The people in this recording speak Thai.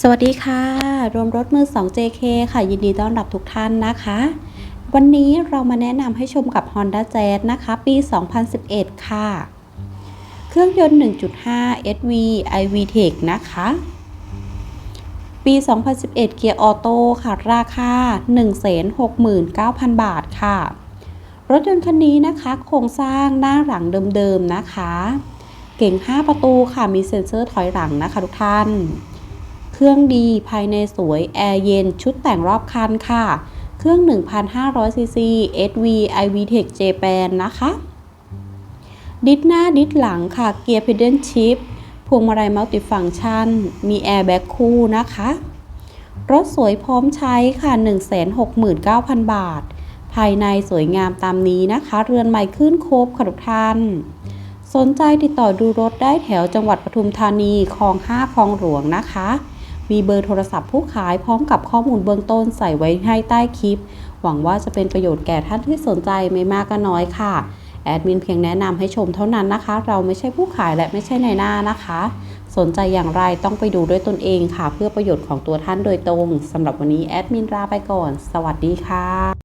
สวัสดีค่ะ รวมรถมือ 2 JK ค่ะ ยินดีต้อนรับทุกท่านนะคะ วันนี้เรามาแนะนำให้ชมกับ Honda Jazz นะคะ ปี 2011 ค่ะ เครื่องยนต์ 1.5 SV iVTEC นะคะ ปี 2011 เกียร์ออโต้ค่ะ ราคา 169,000 บาทค่ะ รถยนต์คันนี้นะคะ โครงสร้างหน้าหลังเดิมๆนะคะ เก่ง 5 ประตูค่ะ มีเซ็นเซอร์ถอยหลังนะคะทุกท่าน เครื่องดีภายในสวย แอร์เย็น ชุดแต่งรอบคันค่ะ เครื่อง 1,500ซีซี SV iVTEC Japan นะคะ ดิสหน้าดิสหลังค่ะ เกียร์ Pedal Shift พวงมาลัยมัลติฟังชัน มีแอร์แบ็กคู่นะคะ รถสวยพร้อมใช้ค่ะ 169,000 บาท ภายในสวยงามตามนี้นะคะ เรือนใหม่ขึ้นครบค่ะทุกท่านสนใจติดต่อดูรถได้แถวจังหวัดปทุมธานีคลอง5คลองหลวงนะคะ มีเบอร์โทรศัพท์ผู้ขายพร้อมกับข้อมูลเบื้องต้นใส่ไว้ให้ใต้คลิป หวังว่าจะเป็นประโยชน์แก่ท่านที่สนใจไม่มากก็น้อยค่ะ แอดมินเพียงแนะนำให้ชมเท่านั้นนะคะ เราไม่ใช่ผู้ขายและไม่ใช่ในายหน้านะคะ สนใจอย่างไรต้องไปดูด้วยตนเองค่ะ เพื่อประโยชน์ของตัวท่านโดยตรงสำหรับวันนี้แอดมินลาไปก่อน สวัสดีค่ะ